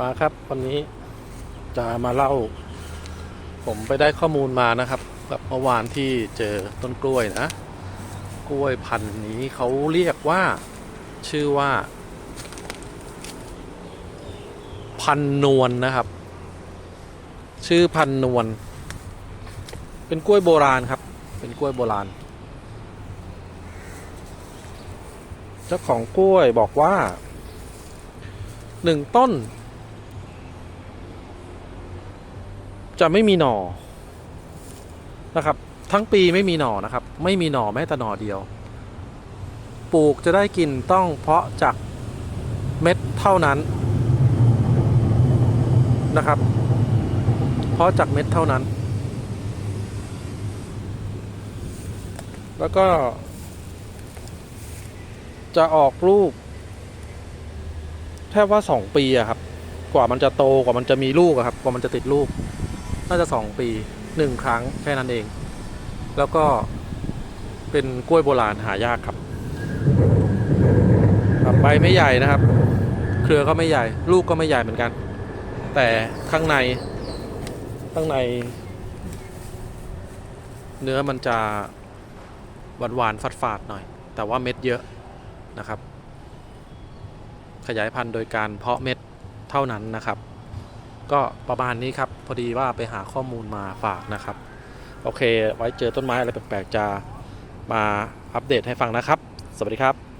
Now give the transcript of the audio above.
มาครับวันนี้จะมาเล่า ผมไปได้ข้อมูลมานะครับแบบเมื่อวานที่เจอต้นกล้วยนะ กล้วยพันธุ์นี้เขาเรียกว่าชื่อว่า พันนวลนะครับ ชื่อพันนวลเป็นกล้วยโบราณครับ เป็นกล้วยโบราณ เจ้าของกล้วยบอกว่าหนึ่งต้น จะไม่มีหน่อนะครับ ทั้งปีไม่มีหน่อนะครับ ไม่มีหน่อแม้แต่หน่อเดียว ปลูกจะได้กินต้องเพาะจากเม็ดเท่านั้นนะครับ เพาะจากเม็ดเท่านั้น แล้วก็ จะออกลูกแทบว่าสองปีอะครับ กว่ามันจะโตกว่ามันจะมีลูกอะครับ กว่ามันจะติดลูก น่าจะสองปีหนึ่งครั้งแค่นั้นเอง แล้วก็เป็นกล้วยโบราณหายากครับใบไม่ใหญ่นะครับ เครือก็ไม่ใหญ่ ลูกก็ไม่ใหญ่เหมือนกัน แต่ข้างใน ข้างใน เนื้อมันจะหวานหวานๆฝาดๆหน่อย แต่ว่าเม็ดเยอะนะครับ ขยายพันธุ์โดยการเพาะเม็ดเท่านั้นนะครับ ก็ประมาณนี้ครับ พอดีว่าไปหาข้อมูลมาฝากนะครับ โอเค ไว้เจอต้นไม้อะไรแปลกๆจะมาอัปเดตให้ฟังนะครับ สวัสดีครับ